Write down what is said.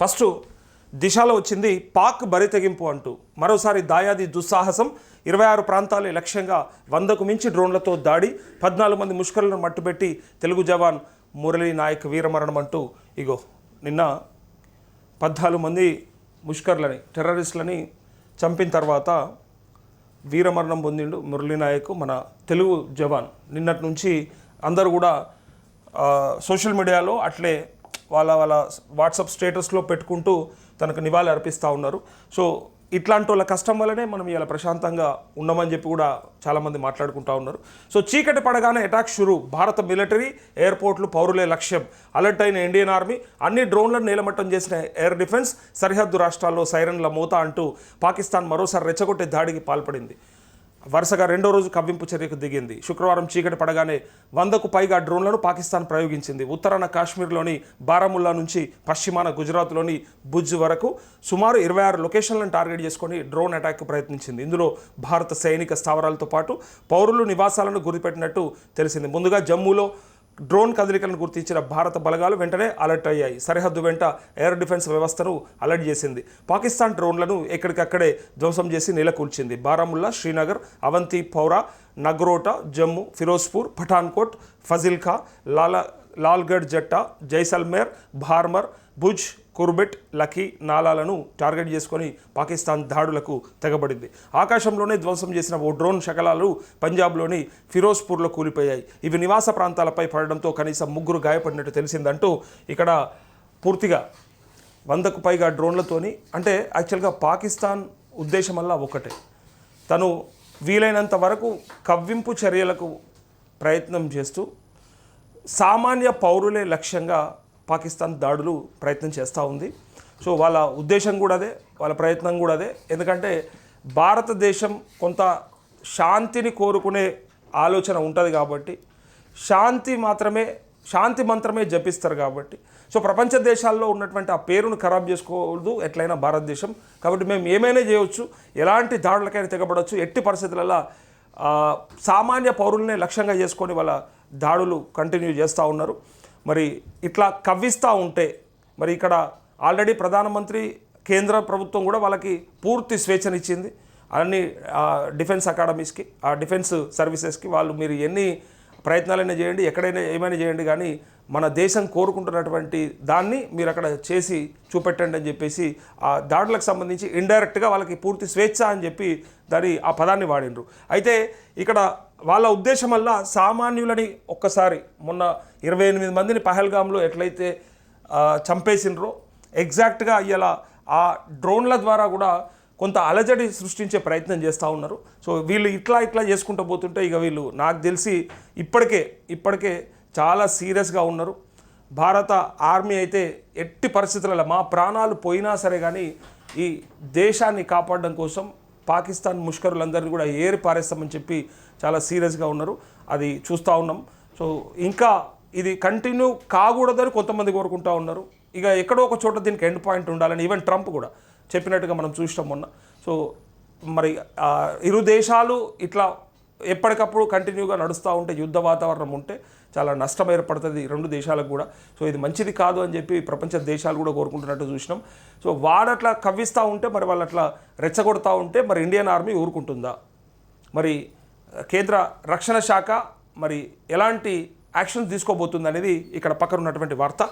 First దిశలో వచ్చింది పాక్ బరితెగింపు అంటూ. మరోసారి దాయాది దుస్సాహసం. ఇరవై ఆరు ప్రాంతాలే లక్ష్యంగా వందకు మించి డ్రోన్లతో దాడి. పద్నాలుగు మంది ముష్కరులను మట్టుపెట్టి తెలుగు జవాన్ మురళీ నాయక్ వీరమరణం అంటూ. ఇగో నిన్న పద్నాలుగు మంది ముష్కర్లని టెర్రరిస్టులని చంపిన తర్వాత వీరమరణం పొందిండు మురళీ నాయక్ మన తెలుగు జవాన్. నిన్నటి నుంచి అందరూ కూడా సోషల్ మీడియాలో అట్లే వాళ్ళ వాళ్ళ వాట్సాప్ స్టేటస్లో పెట్టుకుంటూ తనకు నివాళి అర్పిస్తూ ఉన్నారు. సో ఇట్లాంటి వాళ్ళ కష్టం వల్లనే మనం ఇలా ప్రశాంతంగా ఉండమని చెప్పి కూడా చాలామంది మాట్లాడుకుంటా ఉన్నారు. సో చీకటి పడగానే అటాక్ షురు. భారత మిలిటరీ ఎయిర్పోర్ట్లు పౌరులే లక్ష్యం. అలర్ట్ అయిన ఇండియన్ ఆర్మీ అన్ని డ్రోన్లను నేలమట్టం చేసిన ఎయిర్ డిఫెన్స్ సరిహద్దు రాష్ట్రాల్లో సైరన్ల మూత అంటూ పాకిస్తాన్ మరోసారి రెచ్చగొట్టే దాడికి పాల్పడింది. వరుసగా రెండో రోజు కవ్వింపు చర్యకు దిగింది. శుక్రవారం చీకటి పడగానే వందకు పైగా డ్రోన్లను పాకిస్తాన్ ప్రయోగించింది. ఉత్తరాన కాశ్మీర్లోని బారాముల్లా నుంచి పశ్చిమాన గుజరాత్లోని భుజ్ వరకు సుమారు ఇరవై ఆరు లొకేషన్లను టార్గెట్ చేసుకొని డ్రోన్ అటాక్ ప్రయత్నించింది. ఇందులో భారత సైనిక స్థావరాలతో పాటు పౌరులు నివాసాలను గురిపెట్టినట్టు తెలిసింది. ముందుగా జమ్మూలో డ్రోన్ కదలికలను గుర్తించిన భారత బలగాలు వెంటనే అలర్ట్ అయ్యాయి. సరిహద్దు వెంట ఎయిర్ డిఫెన్స్ వ్యవస్థను అలర్ట్ చేసింది. పాకిస్తాన్ డ్రోన్లను ఎక్కడికక్కడే ధ్వంసం చేసి నెలకూల్చింది. బారాముల్లా శ్రీనగర్ అవంతి పౌరా నగ్రోటా జమ్మూ ఫిరోజ్పూర్ పఠాన్కోట్ ఫజిల్ఖా లాలా లాల్గఢ్ జట్టా జైసల్మేర్ భార్మర్ భుజ్ కుర్బెట్ లఖీ నాలాలను టార్గెట్ చేసుకొని పాకిస్తాన్ దాడులకు తెగబడింది. ఆకాశంలోనే ధ్వంసం చేసిన ఓ డ్రోన్ శకలాలు పంజాబ్లోని ఫిరోజ్పూర్లో కూలిపోయాయి. ఇవి నివాస ప్రాంతాలపై పడడంతో కనీసం ముగ్గురు గాయపడినట్టు తెలిసిందంటూ ఇక్కడ పూర్తిగా వందకు పైగా డ్రోన్లతోని అంటే యాక్చువల్గా పాకిస్తాన్ ఉద్దేశం వల్ల ఒకటే తను వీలైనంత వరకు కవ్వింపు చర్యలకు ప్రయత్నం చేస్తూ సామాన్య పౌరులే లక్ష్యంగా పాకిస్తాన్ దాడులు ప్రయత్నం చేస్తూ ఉంది. సో వాళ్ళ ఉద్దేశం కూడా అదే వాళ్ళ ప్రయత్నం కూడా అదే. ఎందుకంటే భారతదేశం కొంత శాంతిని కోరుకునే ఆలోచన ఉంటుంది కాబట్టి శాంతి మాత్రమే శాంతి మంత్రమే జపిస్తారు కాబట్టి. సో ప్రపంచ దేశాల్లో ఉన్నటువంటి ఆ పేరును ఖరాబ్ చేసుకోవద్దు ఎట్లయినా భారతదేశం. కాబట్టి మేము ఏమైనా చేయవచ్చు ఎలాంటి దాడులకైనా తెగబడవచ్చు ఎట్టి పరిస్థితులలో సామాన్య పౌరులనే లక్ష్యంగా చేసుకొని వాళ్ళ దాడులు కంటిన్యూ చేస్తూ ఉన్నారు. మరి ఇట్లా కవ్విస్తూ ఉంటే మరి ఇక్కడ ఆల్రెడీ ప్రధానమంత్రి కేంద్ర ప్రభుత్వం కూడా వాళ్ళకి పూర్తి స్వేచ్ఛనిచ్చింది. అన్ని డిఫెన్స్ అకాడమీస్కి ఆ డిఫెన్స్ సర్వీసెస్కి వాళ్ళు మీరు ఎన్ని ప్రయత్నాలైనా చేయండి ఎక్కడైనా ఏమైనా చేయండి కానీ మన దేశం కోరుకుంటున్నటువంటి దాన్ని మీరు అక్కడ చేసి చూపెట్టండి అని చెప్పేసి ఆ దాడులకు సంబంధించి ఇండైరెక్ట్గా వాళ్ళకి పూర్తి స్వేచ్ఛ అని చెప్పి దాని ఆ పదాన్ని వాడిండ్రు. అయితే ఇక్కడ వాళ్ళ ఉద్దేశం వల్ల సామాన్యులని ఒక్కసారి మొన్న ఇరవై ఎనిమిది మందిని పహల్గామ్లో ఎట్లయితే చంపేసినరో ఎగ్జాక్ట్గా ఇలా ఆ డ్రోన్ల ద్వారా కూడా కొంత అలజడి సృష్టించే ప్రయత్నం చేస్తూ ఉన్నారు. సో వీళ్ళు ఇట్లా ఇట్లా చేసుకుంటూ పోతుంటే ఇక వీళ్ళు నాకు తెలిసి ఇప్పటికే ఇప్పటికే చాలా సీరియస్గా ఉన్నారు. భారత ఆర్మీ అయితే ఎట్టి పరిస్థితులలో మా ప్రాణాలు పోయినా సరే కానీ ఈ దేశాన్ని కాపాడడం కోసం పాకిస్తాన్ ముష్కరులందరినీ కూడా ఏరి పారేస్తామని చెప్పి చాలా సీరియస్గా ఉన్నారు. అది చూస్తూ ఉన్నాం. సో ఇంకా ఇది కంటిన్యూ కాకూడదని కొంతమంది కోరుకుంటూ ఉన్నారు. ఇక ఎక్కడో ఒక చోట దీనికి ఎండ్ పాయింట్ ఉండాలని ఈవెన్ ట్రంప్ కూడా చెప్పినట్టుగా మనం చూసినాం మొన్న. సో మరి ఇరు దేశాలు ఇట్లా ఎప్పటికప్పుడు కంటిన్యూగా నడుస్తూ ఉంటే యుద్ధ వాతావరణం ఉంటే చాలా నష్టం ఏర్పడుతుంది రెండు దేశాలకు కూడా. సో ఇది మంచిది కాదు అని చెప్పి ప్రపంచ దేశాలు కూడా కోరుకుంటున్నట్టు చూసినాం. సో వాడట్లా కవ్విస్తూ ఉంటే మరి వాళ్ళు అట్లా రెచ్చగొడతా ఉంటే మరి ఇండియన్ ఆర్మీ ఊరుకుంటుందా? మరి కేంద్ర రక్షణ శాఖ మరి ఎలాంటి యాక్షన్ తీసుకోబోతుంది అనేది ఇక్కడ పక్కన ఉన్నటువంటి వార్త.